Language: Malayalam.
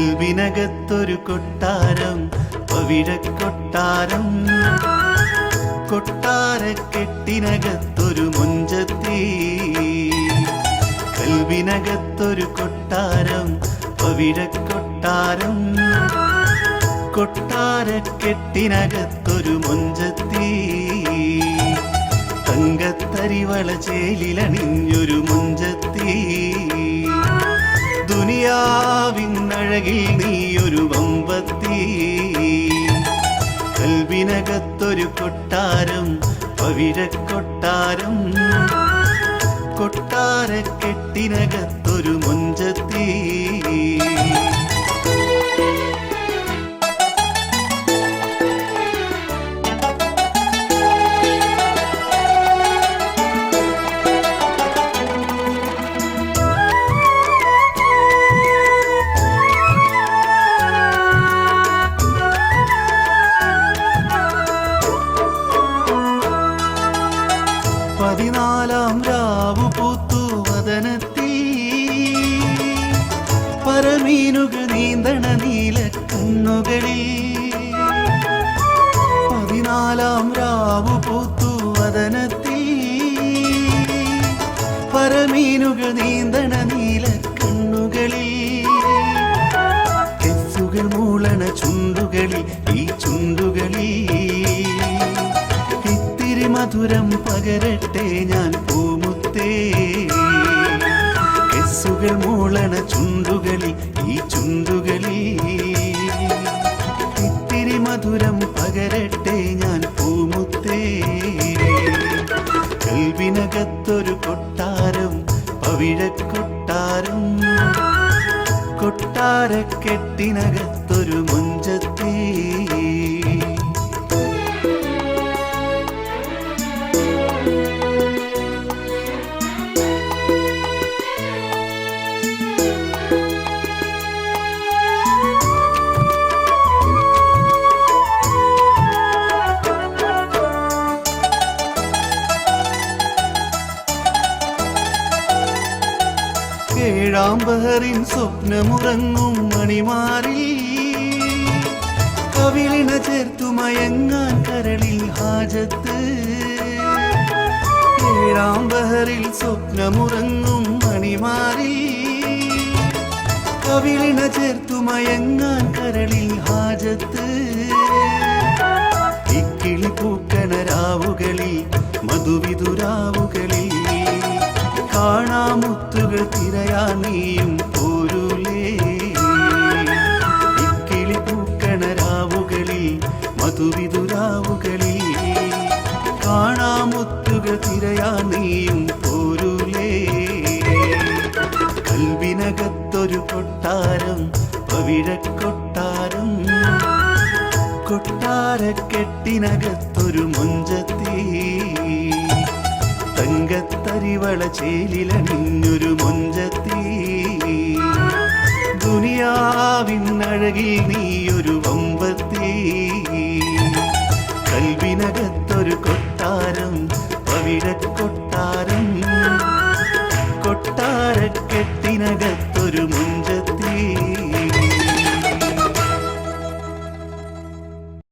കൽവിനകത്തൊരു കൊട്ടാരം പവിഴക്കൊട്ടാരം. കൊട്ടാരക്കെട്ടിനകത്തൊരു മുഞ്ചത്തി. കൽവിനകത്തൊരു കൊട്ടാരം പവിഴക്കൊട്ടാരം. കൊട്ടാരക്കെട്ടിനകത്തൊരു മുഞ്ചത്തി. തങ്കത്തരിവള ചേലിലണിഞ്ഞൊരു മുഞ്ചത്തി. ദുനിയാവിന്നഴകിൽ നീയൊരു വമ്പത്തി കൽവിനകത്തൊരു കൊട്ടാരം പവിഴക്കൊട്ടാരം കൊട്ടാരക്കെട്ടിനകത്തൊരു മുഞ്ചത്തി പരമീനുകൾ നീന്തണ നീല കണ്ണുകളിൽ. പതിനാലാം രാവു പൂത്തു വതനത്തിൽ. പരമീനുകൾ നീന്തണ നീല കണ്ണുകളിൽ. കെസ്സുകൾ മൂളണ ചുണ്ടുകളിൽ ഈ ചുണ്ടുകളിൽ. ഇത്തിരി മധുരം പകരട്ടെ ഞാൻ പൂമുത്തേ. കെസ്സുകൾ മൂളണ ചുണ്ടുകളിൽ ഈ ചുണ്ടുകളിൽ ഇത്തിരി മധുരം പകരട്ടെ ഞാൻ പൂമുത്തേ. കൽവിനകത്തൊരു കൊട്ടാരം പവിഴക്കൊട്ടാരം. കൊട്ടാരക്കെട്ടിനകത്തൊരു മുഞ്ചത്തി. ഏഴാം ബഹറിൻ സ്വപ്നമുറങ്ങും മണിമാറി. കവിളിണ ചേർത്തു മയങ്ങാൻ കരളിൽ ഹാജത്ത്. ഏഴാം ബഹറിൽ സ്വപ്നമുറങ്ങും മണിമാറി. കവിളിണ ചേർത്തു മയങ്ങാൻ കരളിൽ ഹാജത്ത്. ഇക്കിളി പൂക്കണരാവുകളി മധുവിതുരാവുകളി കാണാമുത്തുകൾ തിരയാ നീയും പോരൂലേ. ഇക്കിളി പൂക്കണ രാവുകളിൽ മധുവിതുരാവുകളിൽ കാണാമുത്തുകൾ തിരയാ നീയും പോരൂലേ. കൽവിനകത്തൊരു കൊട്ടാരം പവിഴക്കൊട്ടാരം കൊട്ടാരക്കെട്ടിനകത്തൊരു മുഞ്ചത്തി. തങ്കത്തരിവള ചേലിലണിഞ്ഞൊരു മുഞ്ചത്തി. ദുനിയാവിന്നഴകിൽ നീയൊരു വമ്പത്തി. കൽവിനകത്തൊരു കൊട്ടാരം പവിഴക്കൊട്ടാരം. കൊട്ടാരക്കെട്ടിനകത്തൊരു മുഞ്ചത്തി